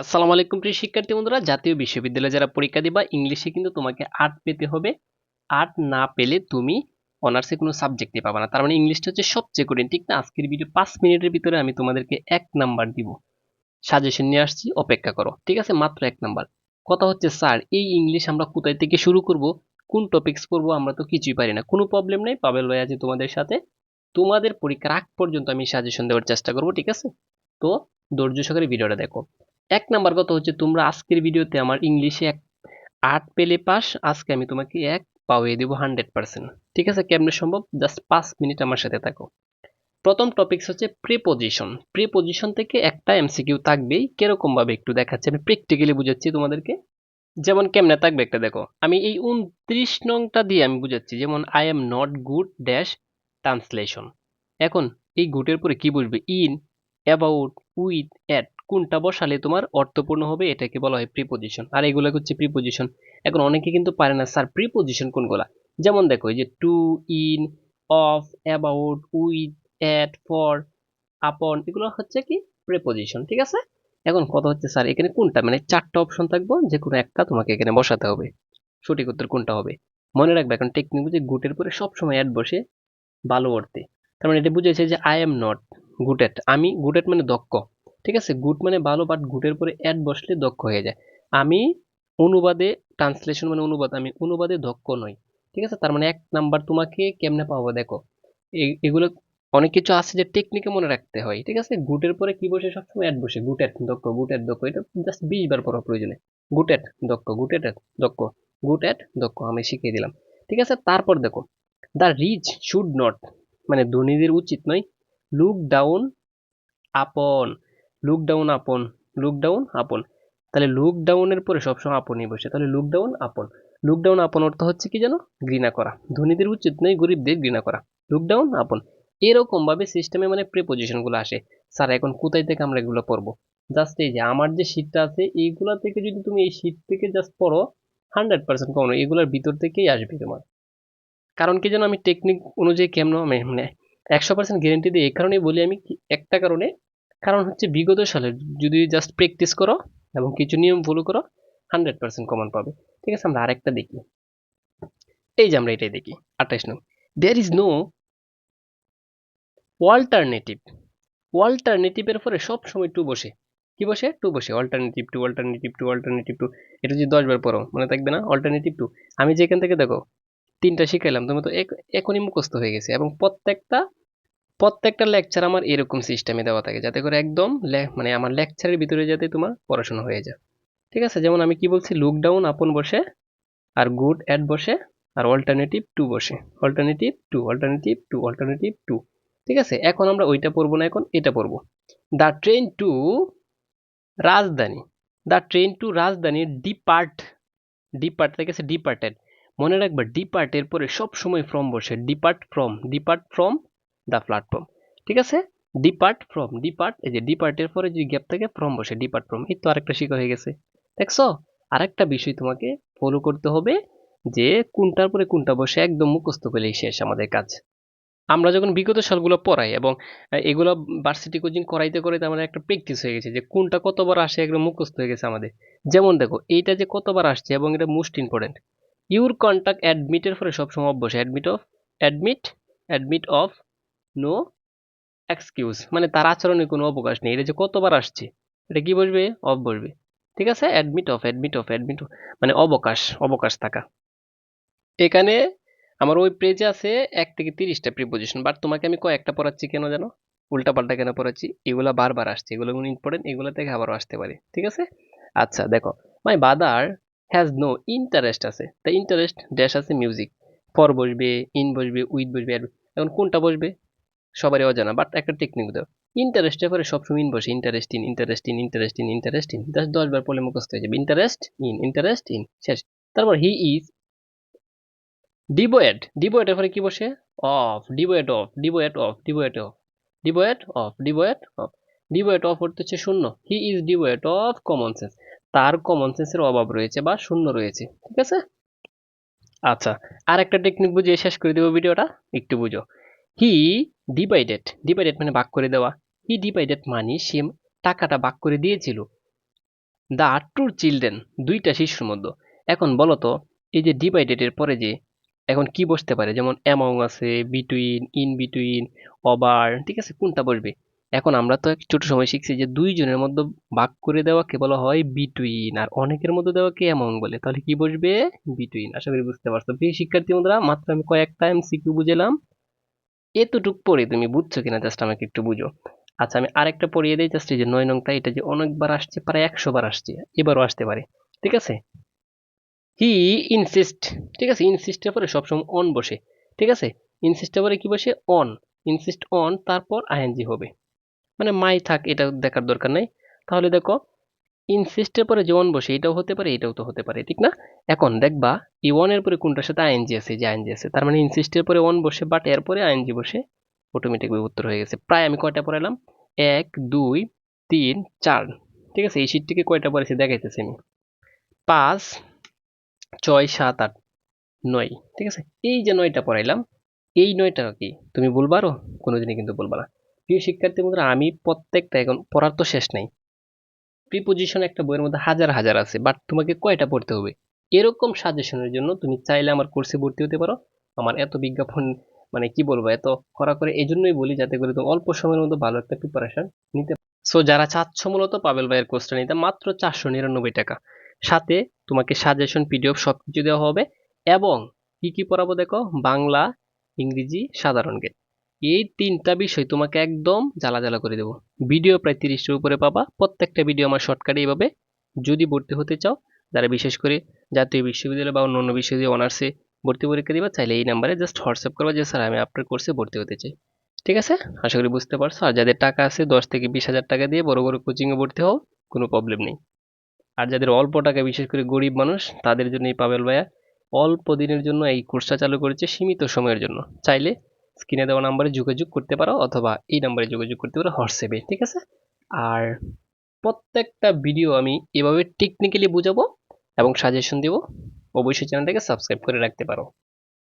আসসালামু আলাইকুম প্রিয় শিক্ষার্থী বন্ধুরা, জাতীয় বিশ্ববিদ্যালয়ে যারা পরীক্ষা দিবা, ইংলিশে কিন্তু তোমাকে আর্ট পেতে হবে। আর্ট না পেলে তুমি অনার্সে কোনো সাবজেক্টই পাবা না। তার মানে ইংলিশটা হচ্ছে সবচেয়ে কঠিন, ঠিক না? আজকের ভিডিও পাঁচ মিনিটের ভিতরে আমি তোমাদেরকে এক নাম্বার দিব। সাজেশন নিয়ে আসছি, অপেক্ষা করো, ঠিক আছে? মাত্র এক নাম্বার। কথা হচ্ছে, স্যার, এই ইংলিশ আমরা কোথায় থেকে শুরু করব? কোন টপিকস পড়ব? আমরা তো কিছুই পারি না। কোনো প্রবলেম নেই, পাবে লয়ে আছে তোমাদের সাথে। তোমাদের পরীক্ষার আগ পর্যন্ত আমি সাজেশন দেওয়ার চেষ্টা করব, ঠিক আছে? তো ধৈর্য সহকারে ভিডিওটা দেখো। এক নাম্বার কথা হচ্ছে, তোমরা আজকের ভিডিওতে আমার ইংলিশে এক আট পেলে পাস, আজকে আমি তোমাকে এক পাওয়ে দেবো হান্ড্রেড পার্সেন্ট। ঠিক আছে? কেমনে সম্ভব? জাস্ট পাঁচ মিনিট আমার সাথে থাকো। প্রথম টপিকস হচ্ছে প্রিপোজিশন প্রিপোজিশন থেকে একটা এমসিকিউ থাকবেই। কীরকম ভাবে একটু দেখাচ্ছি, আমি প্র্যাকটিক্যালি বুঝাচ্ছি তোমাদেরকে। যেমন কেমনে থাকবে একটা দেখো, আমি এই উনত্রিশ নংটা দিয়ে আমি বুঝাচ্ছি, যেমন I am not good dash translation এখন এই গুডের পরে কি বসবে ইন অ্যাবাউট উইথ অ্যাট কোনটা বসালে তোমার অর্থপূর্ণ হবে? এটাকে বলা হয় প্রিপোজিশন আর এগুলো হচ্ছে প্রিপোজিশন এখন অনেকে কিন্তু পারে না, স্যার প্রিপোজিশন কোনগুলা? যেমন দেখো, এই যে to in of about with at for upon এগুলো হচ্ছে কি? প্রিপোজিশন ঠিক আছে? এখন কথা হচ্ছে, স্যার, এখানে কোনটা? মানে চারটা অপশন থাকব, যে কোনো একটা তোমাকে এখানে বসাতে হবে। সঠিক উত্তর কোনটা হবে? মনে রাখবে, এখন টেকনিক বুঝে গুটের পরে সবসময় অ্যাড বসে ভালো অর্থে। তার মানে এটা বুঝেছে যে আই এম নট গুটেট। আমি গুড এট মানে দক্ষ। ঠিক আছে? গুড মানে ভালো বাট গুডের পরে অ্যাড বসলে দক্ষ হয়ে যায়। আমি অনুবাদে ট্রান্সলেশন মানে অনুবাদ, আমি অনুবাদে দক্ষ নই। ঠিক আছে? তার মানে এক নাম্বার তোমাকে কেমনে পাবো দেখো? এগুলো অনেক কিছু আছে যে টেকনিকে মনে রাখতে হয়। ঠিক আছে? গুটের পরে কি বসে? সবসময় অ্যাড বসে। গুটেট দক্ষ গুটেট দক্ষ। এটা জাস্ট বিশ বার পড়া প্রয়োজনে। গুটেট দক্ষ গুটেট দক্ষ। গুড এট দক্ষ। আমি শিখিয়ে দিলাম। ঠিক আছে? তারপর দেখো। দ্য রিচ শুড নট মানে ধনীদের উচিত নয়। Look down upon look down upon look down upon তাহলে লুক ডাউনের পরে সবসময় আপনই বসে। তাহলে look down upon look down upon অর্থ হচ্ছে কি যেন? ঘৃণা করা। ধনীদের উচিত নয়, গরিবদের ঘৃণা করা। লুক ডাউন আপন এরকমভাবে সিস্টেমে মানে প্রিপোজিশনগুলো আসে। স্যার, এখন কোথায় থেকে আমরা এগুলো পড়ব? জাস্ট এই যে, আমার যে শীটটা আছে, এইগুলা থেকে যদি তুমি এই শীট থেকে জাস্ট পড়ো হান্ড্রেড পার্সেন্ট কমন এগুলোর ভিতর থেকেই আসবে তোমার। কারণ কি যেন আমি টেকনিক অনুযায়ী কেমন আমি- মানে একশো পার্সেন্ট গ্যারেন্টি দিই এই কারণেই বলি আমি একটা কারণে কারণ হচ্ছে বিগত সালে যদি জাস্ট প্র্যাকটিস করো এবং কিছু নিয়ম ফলো করো হান্ড্রেড পার্সেন্ট কমন পাবে। ঠিক আছে, আমরা আরেকটা দেখি। এই যে আমরা এটাই দেখি আঠাইশ নং। দেয়ার ইজ নো অল্টারনেটিভ অল্টারনেটিভের পরে সব সময় টু বসে। কি বসে? টু বসে। Alternative to alternative to alternative to এটা যদি দশ বার পড়ো, মনে থাকবে না? অল্টারনেটিভ টু আমি যেখান থেকে দেখো, তিনটা শিখাইলাম তুমি তো এখনই মুখস্থ হয়ে গেছে। এবং প্রত্যেকটা প্রত্যেকটা লেকচার আমার এরকম সিস্টেমে দেওয়া থাকে, যাতে করে একদম মানে আমার লেকচারের ভিতরে যাতে তোমার পড়াশোনা হয়ে যায়। ঠিক আছে? যেমন আমি কি বলছি? লুক ডাউন আপন বসে আর গুড অ্যাড বসে আর অল্টারনেটিভ টু বসে। Alternative to alternative to alternative to ঠিক আছে? এখন আমরা ওইটা পড়ব না, এখন এটা পড়ব। The train to Rajdhani. The train to Rajdhani depart depart থেকে আছে ডিপার্টেড মনে রাখবে ডিপার্টের পরে সব সময় ফ্রম বসে। Depart from depart from the platform ঠিক আছে? ডিপার্ট ফ্রম ডিপার্ট এই যে ডিপার্টের পরে যদি গ্যাপ থাকে ফ্রম বসে ডিপার্ট ফ্রম এই তো আরেকটা শিখা হয়ে গেছে। দেখছ? আরেকটা বিষয় তোমাকে ফলো করতে হবে যে কোনটার পরে কোনটা বসে একদম মুখস্থ করলেই শেষ আমাদের কাজ। আমরা যখন বিগত সালগুলো পড়াই এবং এগুলো ভার্সিটি কোচিং করাইতে করাইতে আমাদের একটা প্র্যাকটিস হয়ে গেছে যে কোনটা কতবার আসে একদম মুখস্থ হয়ে গেছে আমাদের। যেমন দেখো, এইটা যে কতবার আসছে এবং এটা মোস্ট ইম্পর্টেন্ট ইউর কন্ট্যাক্ট অ্যাডমিটের পরে সবসময় বসে admit of admit admit of no excuse মানে তার আচরণে কোনো অবকাশ নেই। এটা যে কতবার আসছে, এটা কি বসবে? অফ বসবে। ঠিক আছে? Admit of admit of admit মানে অবকাশ অবকাশ থাকা। এখানে আমার ওই পেজে আছে এক থেকে তিরিশটা প্রিপোজিশন বাট তোমাকে আমি কয়েকটা পড়াচ্ছি কেন জানো? উল্টা পাল্টা কেন পড়াচ্ছি? এগুলা বারবার আসছে। এগুলো ইম্পর্টেন্ট এগুলো থেকে আবারও আসতে পারে। ঠিক আছে? আচ্ছা দেখো। My brother has no interest আছে। তাই ইন্টারেস্ট ড্যাশ আছে মিউজিক ফর বসবে ইন বসবে উইথ বসবে এখন কোনটা বসবে? সবারই অজানা বাট একটা টেকনিক দাও। ইন্টারেস্টের পরে সবসময় ইন বসে interest in interest in interest in interest in দশ বার পড়লে মুখস্থ হয়ে যাবে। ইন্টারেস্ট ইন ইন্টারেস্ট ইন শেষ। তারপর হি ইজ ডিবোয়েড ডিবোয়েডের পরে কি বসে? Of ডিবোয়েড of ডিবোয়েড of ডিবোয়েড of ডিবোয়েড of ডিবোয়েড of ডিবোয়েড of অর্থ হচ্ছে শূন্য। He is ডিবোয়েড of common sense তার কমন সেন্সের অভাব রয়েছে বা শূন্য রয়েছে। ঠিক আছে? আচ্ছা। আর একটা টেকনিক বুঝিয়ে শেষ করে দেবো ভিডিওটা। একটু বুঝো। হি ডিভাইডেড ডিভাইডেড মানে ভাগ করে দেওয়া। হি ডিভাইডেড মানে সে টাকাটা ভাগ করে দিয়েছিল। দ্য টু চিলড্রেন দুইটা শিশুর মধ্যে। এখন বলো তো, এই যে ডিভাইডেড এর পরে যে এখন কি বসতে পারে? যেমন অ্যামাউং আছে বিটুইন ইন বিটুইন ওভার ঠিক আছে? কোনটা বসবে? এখন আমরা তো এক ছোট সময় শিখছি যে দুইজনের মধ্যে ভাগ করে দেওয়াকে বলা হয় বিটুইন আর অনেকের মধ্যে দেওয়াকে অ্যামাউং বলে। তাহলে কি বসবে? বিটুইন আশা করি বুঝতে পারছ। প্রিয় শিক্ষার্থী বন্ধুরা, মাত্র আমি কয়েকটা এমসিকিউ বুঝেলাম। এতটুক পরে তুমি বুঝছ কিনা জাস্ট আমাকে একটু বুঝো। আচ্ছা আমি আরেকটা পড়িয়ে দিই জাস্ট এই যে নয় নংটা এটা যে অনেকবার আসছে, প্রায় একশো বার আসছে, এবারও আসতে পারে, ঠিক আছে? হি ইনসিস্ট ঠিক আছে? ইনসিস্টের পরে সবসময় অন বসে, ঠিক আছে? ইনসিস্টের পরে কি বসে? অন ইনসিস্ট অন তারপর আইএনজি হবে। মানে মাই থাক, এটা দেখার দরকার নেই। তাহলে দেখো ইনসিস্টের পরে যে অন বসে, এটাও হতে পারে, এটাও তো হতে পারে, ঠিক না? এখন দেখবা এই ওয়ানের পরে কোনটার সাথে আইএনজি আছে? যে আইএনজি আছে, তার মানে ইনসিস্টের পরে ওয়ান বসে বাট এর পরে আইএনজি বসে অটোমেটিক উত্তর হয়ে গেছে। প্রায় আমি কয়টা পড়ালাম এক, দুই, তিন, চার, ঠিক আছে? এই শীটটিকে কয়টা পড়েছি দেখাইতেছি আমি। পাঁচ, ছয়, সাত, আট, নয়, ঠিক আছে? এই যে নয়টা পড়াইলাম, এই নয়টা কি তুমি বলবারও কোনোদিনই কিন্তু বলবা না। প্রিয় শিক্ষার্থী বন্ধুরা আমি প্রত্যেকটা এখন পড়ার তো শেষ নাই। প্রিপোজিশন একটা বইয়ের মধ্যে হাজার হাজার আছে বাট তোমাকে কয়টা পড়তে হবে? এরকম সাজেশনের জন্য তুমি চাইলে আমার কোর্সে ভর্তি হতে পারো। আমার এত বিজ্ঞাপন মানে কি বলব, এত করা করে এই জন্যই বলি যাতে করে তুমি অল্প সময়ের মধ্যে ভালো একটা প্রিপারেশন নিতে সো যারা চাচ্ছ মূলত পাবেল ভাইয়ের কোর্সটা নিতে, মাত্র চারশো নিরানব্বই টাকা। সাথে তোমাকে সাজেশন পিডিএফ সব কিছু দেওয়া হবে, এবং কি কি পড়াবো দেখো? বাংলা, ইংরেজি, সাধারণ জ্ঞান। এই তিনটা বিষয় তোমাকে একদম জ্বালা জ্বালা করে দেবো। ভিডিও প্রায় তিরিশটার উপরে পাবা, প্রত্যেকটা ভিডিও আমার শর্টকাটে এইভাবে যদি ভর্তি হতে চাও, যারা বিশেষ করে জাতীয় বিশ্ববিদ্যালয় বা অন্য বিশ্ববিদ্যালয় অনার্সে ভর্তি পরীক্ষা দিবা চাইলে এই নাম্বারে জাস্ট হোয়াটসঅ্যাপ করবা যে, স্যার, আমি আপনার কোর্সে ভর্তি হতে চাই। ঠিক আছে? আশা করি বুঝতে পারছ। আর যাদের টাকা আছে, দশ থেকে বিশ হাজার টাকা দিয়ে বড় বড় কোচিংয়ে ভর্তি হও, কোনো প্রবলেম নেই। আর যাদের অল্প টাকা বিশেষ করে গরিব মানুষ, তাদের জন্য এই পাবেল ভাইয়া, অল্প দিনের জন্য এই কোর্সটা চালু করেছে সীমিত সময়ের জন্য। চাইলে স্ক্রিনে দেওয়া নাম্বারে যোগাযোগ করতে পারো অথবা এই নাম্বারে যোগাযোগ করতে পারো হোয়াটসঅ্যাপে, ঠিক আছে? আর প্রত্যেকটা ভিডিও আমি এভাবে টেকনিক্যালি বুঝাবো এবং সাজেশন দেবো। অবশ্যই চ্যানেলটাকে সাবস্ক্রাইব করে রাখতে পারো।